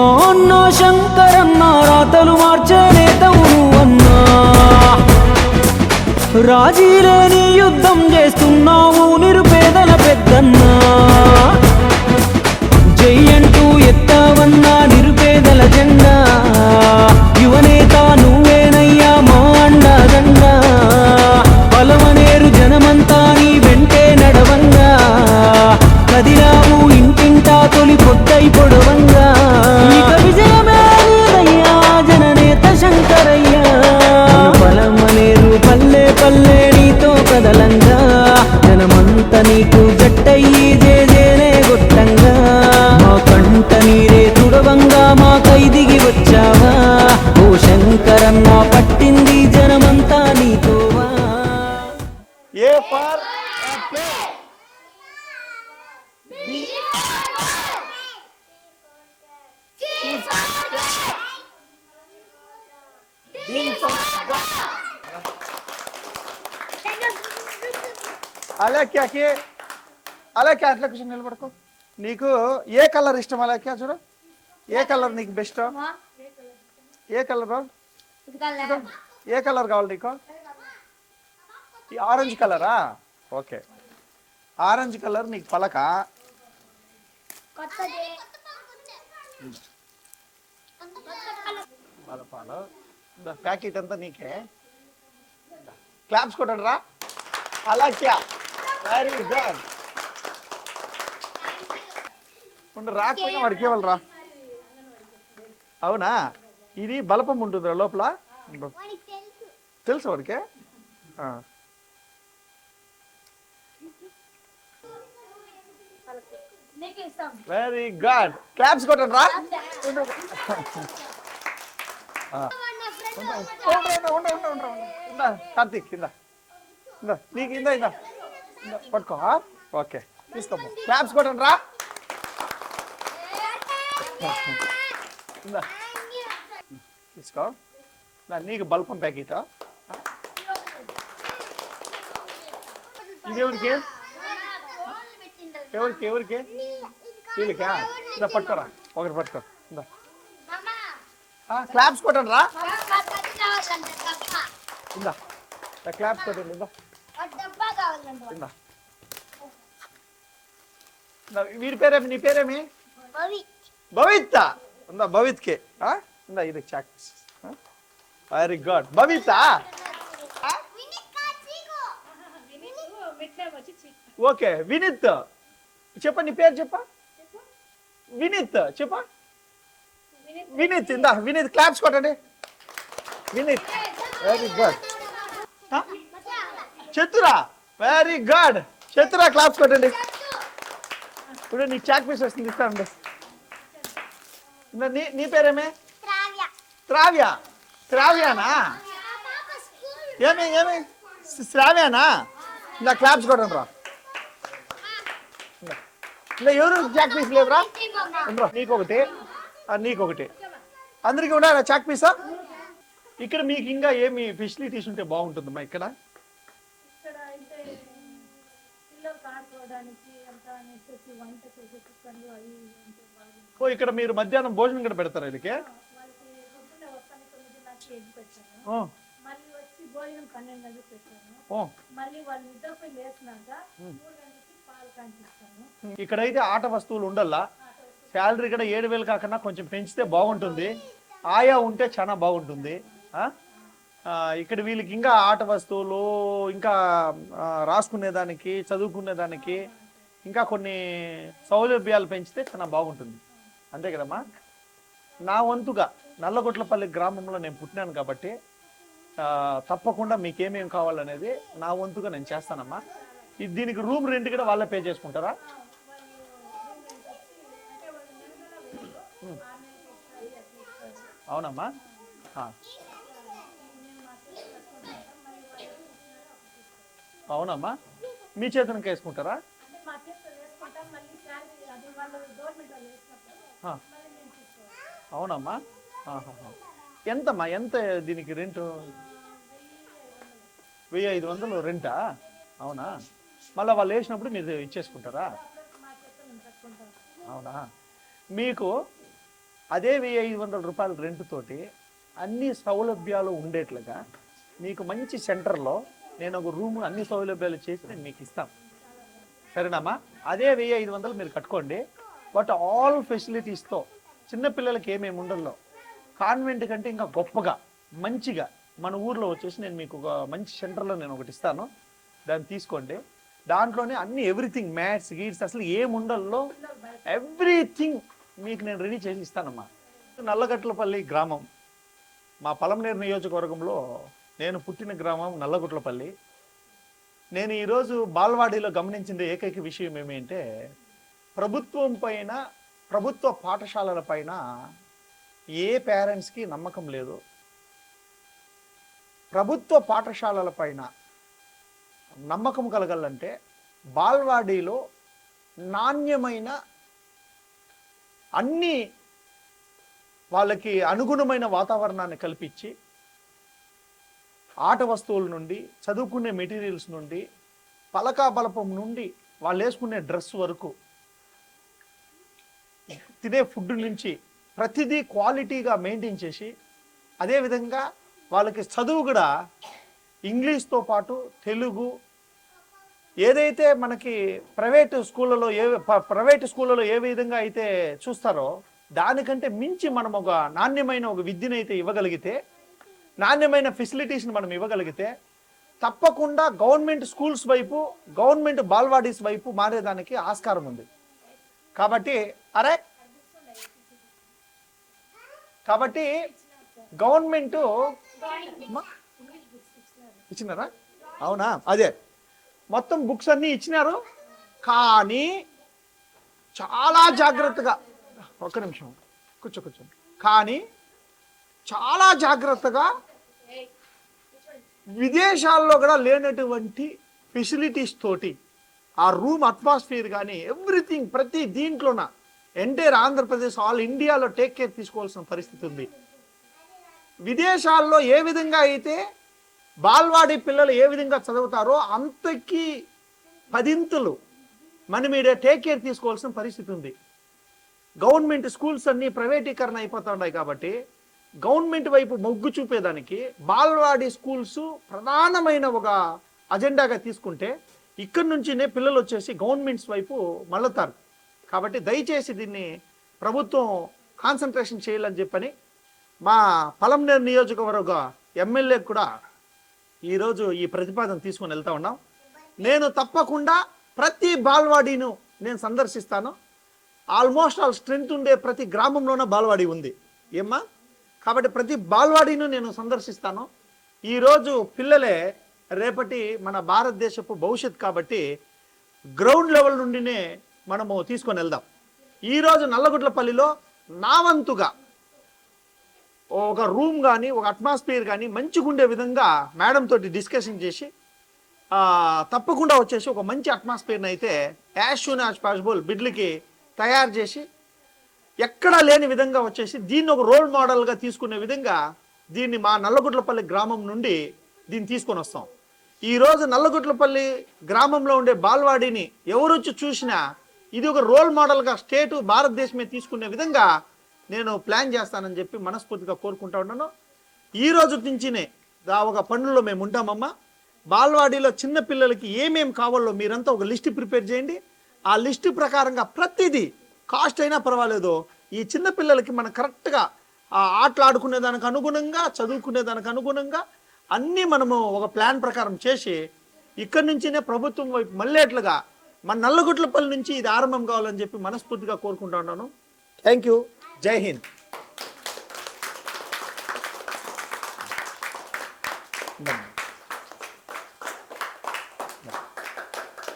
మా అన్న శంకరన్న రాతలు మార్చే అన్నా. నువ్వన్నా రాజీలేని యుద్ధం చేస్తున్నావు నిరుపేదల పెద్దన్నా. జై అంటూ ఎత్తావన్నా నిరుపేదల జెండా. యువనే నీకు జట్టయ్యి జేజేనే గొట్టంగా మా కంట నీరే తుడవంగా మా కైదిగి వచ్చావా ఓ శంకరన్న పట్టింది జనమంతా నీతోవా ఏ ఫర్ యాపిల్ అలాక్యాకి అలాక్యా అట్లా కూర్చొని నిలబడుకో. నీకు ఏ కలర్ ఇష్టం అలాక్యా చూడు. ఏ కలర్ నీకు బెస్ట్ ఏ కలర్ ఏ కలర్ కావాలి నీకు? ఈ ఆరెంజ్ కలరా? ఓకే. ఆరెంజ్ కలర్ నీకు పలక? పలపాలు. ప్యాకెట్ అంతా నీకే. క్లాప్స్ కొట్టండి రా అలాక్యా వెరీ గుడ్ ఉండు రాకపోయినా వాడికి ఇవ్వాలి రా అవునా? ఇది బలపం ఉంటుందిరా లోపల. తెలుసు వాడికే. ఆ. వెరీ గుడ్ క్లాప్స్ కొట్టండి రా ఇందా, కార్తీక్ ఇందా. నీకు ఇందా ఇందా. పట్టుకో ఓకే తీసుకో. క్లాప్స్ కొట్టండి రా ఇందా తీసుకో. నీకు బల్పం ప్యాకెట్? ఇది ఎవరికి ఎవరికి? వీళ్ళకా ఇందా పట్టుకోరా. ఒకటి పట్టుకో. ఇందా క్లాప్స్ కొట్టండి రా. ఇందా క్లాప్స్ కొట్టండి ఇందా ఇందా, వీడి పేరేమి? నీ పేరేమి? భవిత! ఉందా భవిత్కే? ఆ? ఇందా ఇది chalk very good Bhavita! Okay Vineeth. చెప్ప నీ పేరు చెప్ప. వినీత్ చెప్ప. వినీత్ ఇందా వినీత్ క్లాప్స్ కొట్టండి. Vineeth. Very good Chatura very good Chatura claps కొట్టండి. ఇప్పుడు నీ చాక్ పీస్ వస్తుంది ఇస్తానండి. నీ నీ పేరేమే? శ్రావ్య శ్రావ్యానా ఏమి ఏమి? శ్ర- శ్రావ్యానా? ఇందా క్లాప్స్ కొట్టండి రా. ఇందా ఎవరు చాక్ పీస్ లేదురా? ఉండరా. నీకు ఒకటి ఆ, నీకు ఒకటి అందరికీ ఉండాలా చాక్ పీసా? ఇక్కడ మీకు ఇంకా ఏమి ఫెసిలిటీస్ ఉంటే బాగుంటుందమ్మా ఇక్కడ? ఇక్కడ అయితే పిల్లలు ఆడుకోవడానికి అంతా అనేసి వంట చేసే కుక్కర్లు అవి ఓ ఇక్కడ మీరు మధ్యాహ్నం భోజనం కూడా పెడతారా వీళ్ళకి? ఇక్కడైతే ఆట వస్తువులు ఉండల్లా? శాలరీ కూడా ఏడు వేలు కాకుండా కొంచెం పెంచితే బాగుంటుంది. ఆయా ఉంటే చాలా బాగుంటుంది. ఇక్కడ వీళ్ళకి ఇంకా ఆట వస్తువులు ఇంకా రాసుకునేదానికి చదువుకునేదానికి ఇంకా కొన్ని సౌలభ్యాలు పెంచితే చాలా బాగుంటుంది. అంతే కదమ్మా? నా వంతుగా నల్లగొట్లపల్లి గ్రామంలో నేను పుట్టినాను కాబట్టి తప్పకుండా మీకేమేం కావాలనేది నా వంతుగా నేను చేస్తానమ్మా. ఇది దీనికి రూమ్ రెంట్ కూడా వాళ్ళే పే చేసుకుంటారా? అవునమ్మా? అవునమ్మా? మీ చేతనకి వేసుకుంటారా? అవునమ్మా. ఎంతమ్మా? ఎంత దీనికి రెంట్? వెయ్యి ఐదు వందలు రెంటా? అవునా? మళ్ళీ వాళ్ళు వేసినప్పుడు మీరు ఇచ్చేసుకుంటారా? అవునా? మీకు అదే వెయ్యి ఐదు వందల రూపాయల రెంట్ తోటి అన్ని సౌలభ్యాలు ఉండేట్లుగా మీకు మంచి సెంటర్లో నేను ఒక రూమ్ అన్ని సౌలభ్యాలు చేసి నేను మీకు ఇస్తాను సరేనమ్మా? అదే వెయ్యి ఐదు వందలు మీరు కట్టుకోండి. బట్ ఆల్ ఫెసిలిటీస్తో చిన్నపిల్లలకి ఏమేమి ఉండల్లో? కాన్వెంట్ కంటే ఇంకా గొప్పగా మంచిగా మన ఊర్లో వచ్చేసి నేను మీకు ఒక మంచి సెంటర్లో నేను ఒకటి ఇస్తాను. దాన్ని తీసుకోండి. దాంట్లోనే అన్ని ఎవ్రీథింగ్ మ్యాథ్స్ గీడ్స్ అసలు ఏం ఉండల్లో ఎవ్రీథింగ్ మీకు నేను రెడీ చేసి ఇస్తానమ్మా. నల్లగట్లపల్లి గ్రామం. మా పలంనేరు నియోజకవర్గంలో నేను పుట్టిన గ్రామం నల్లగుట్లపల్లి. నేను ఈరోజు బాల్వాడీలో గమనించిన ఏకైక విషయం ఏమంటే ప్రభుత్వం పైన ప్రభుత్వ పాఠశాలల పైన ఏ పేరెంట్స్కి నమ్మకం లేదు. ప్రభుత్వ పాఠశాలల పైన నమ్మకం కలగాలంటే బాల్వాడీలో నాణ్యమైన అన్ని వాళ్ళకి అనుగుణమైన వాతావరణాన్ని కల్పించి ఆట వస్తువుల నుండి చదువుకునే మెటీరియల్స్ నుండి పలకా బలపం నుండి వాళ్ళు వేసుకునే డ్రెస్ వరకు తినే ఫుడ్ నుంచి ప్రతిదీ క్వాలిటీగా మెయింటైన్ చేసి అదేవిధంగా వాళ్ళకి చదువు కూడా ఇంగ్లీష్తో పాటు తెలుగు ఏదైతే మనకి ప్రైవేట్ స్కూళ్ళలో ఏ ప్రైవేట్ స్కూళ్ళలో ఏ విధంగా అయితే చూస్తారో దానికంటే మించి మనం ఒక నాణ్యమైన ఒక విద్యను అయితే ఇవ్వగలిగితే నాణ్యమైన ఫెసిలిటీస్ని మనం ఇవ్వగలిగితే తప్పకుండా గవర్నమెంట్ స్కూల్స్ వైపు గవర్నమెంట్ బాల్వాడీస్ వైపు మారేదానికి ఆస్కారం ఉంది. కాబట్టి అరే! కాబట్టి గవర్నమెంట్ ఇచ్చినారా? అవునా? అదే. మొత్తం బుక్స్ అన్నీ ఇచ్చినారు. కానీ చాలా జాగ్రత్తగా ఒక్క నిమిషం. కూర్చో కూర్చో. కానీ చాలా జాగ్రత్తగా విదేశాల్లో కూడా లేనటువంటి ఫెసిలిటీస్ తోటి ఆ రూమ్ అట్మాస్ఫియర్ కానీ ఎవ్రీథింగ్ ప్రతి దీంట్లోన ఎంటైర్ ఆంధ్రప్రదేశ్ ఆల్ ఇండియాలో టేక్ కేర్ తీసుకోవాల్సిన పరిస్థితి ఉంది. విదేశాల్లో ఏ విధంగా అయితే బాల్వాడి పిల్లలు ఏ విధంగా చదువుతారో అంతకి పదింతులు మన మీద టేక్ కేర్ తీసుకోవాల్సిన పరిస్థితి ఉంది. గవర్నమెంట్ స్కూల్స్ అన్నీ ప్రైవేటీకరణ అయిపోతున్నాయి కాబట్టి గవర్నమెంట్ వైపు మొగ్గు చూపేదానికి బాలవాడి స్కూల్స్ ప్రధానమైన ఒక అజెండాగా తీసుకుంటే ఇక్కడి నుంచినే పిల్లలు వచ్చేసి గవర్నమెంట్స్ వైపు మళ్ళతారు. కాబట్టి దయచేసి దీన్ని ప్రభుత్వం కాన్సన్ట్రేషన్ చేయాలని చెప్పని మా పలంనేరు నియోజకవర్గ ఎమ్మెల్యే కూడా ఈరోజు ఈ ప్రతిపాదన తీసుకొని వెళ్తా ఉన్నాం. నేను తప్పకుండా ప్రతి బాల్వాడీను నేను సందర్శిస్తాను. ఆల్మోస్ట్ ఆల్ స్ట్రెంత్ ఉండే ప్రతి గ్రామంలోన బాల్వాడి ఉంది. ఏమ్మా? కాబట్టి ప్రతి బాల్వాడీను నేను సందర్శిస్తాను. ఈరోజు పిల్లలే రేపటి మన భారతదేశపు భవిష్యత్ కాబట్టి గ్రౌండ్ లెవెల్ నుండినే మనము తీసుకొని వెళ్దాం. ఈరోజు నల్లగుడ్లపల్లిలో నా వంతుగా ఒక రూమ్ కానీ ఒక అట్మాస్ఫియర్ కానీ మంచిగా ఉండే విధంగా మేడం తోటి డిస్కషన్ చేసి తప్పకుండా వచ్చేసి ఒక మంచి అట్మాస్ఫియర్ని అయితే యాజ్ సూన్ యాజ్ పాసిబుల్ బిడ్లకి తయారు చేసి ఎక్కడా లేని విధంగా వచ్చేసి దీన్ని ఒక రోల్ మోడల్గా తీసుకునే విధంగా దీన్ని మా నల్లగుడ్లపల్లి గ్రామం నుండి దీన్ని తీసుకొని వస్తాం. ఈరోజు నల్లగుడ్లపల్లి గ్రామంలో ఉండే బాల్వాడిని ఎవరు వచ్చి చూసినా ఇది ఒక రోల్ మోడల్గా స్టేటు భారతదేశమే తీసుకునే విధంగా నేను ప్లాన్ చేస్తానని చెప్పి మనస్ఫూర్తిగా కోరుకుంటా ఉన్నాను. ఈ రోజు నుంచినే ఒక పనుల్లో మేము ఉంటామమ్మా. బాల్వాడీలో చిన్న పిల్లలకి ఏమేమి కావాలో మీరంతా ఒక లిస్ట్ ప్రిపేర్ చేయండి. ఆ లిస్టు ప్రకారంగా ప్రతిదీ కాస్ట్ అయినా పర్వాలేదు ఈ చిన్నపిల్లలకి మనం కరెక్ట్గా ఆ ఆటలు ఆడుకునే దానికి అనుగుణంగా చదువుకునే దానికి అనుగుణంగా అన్నీ మనము ఒక ప్లాన్ ప్రకారం చేసి ఇక్కడి నుంచినే ప్రభుత్వం వైపు మళ్ళేట్లుగా మన నల్లగుట్లపల్లి నుంచి ఇది ఆరంభం కావాలని చెప్పి మనస్ఫూర్తిగా కోరుకుంటా ఉన్నాను. Thank you. జై హింద్.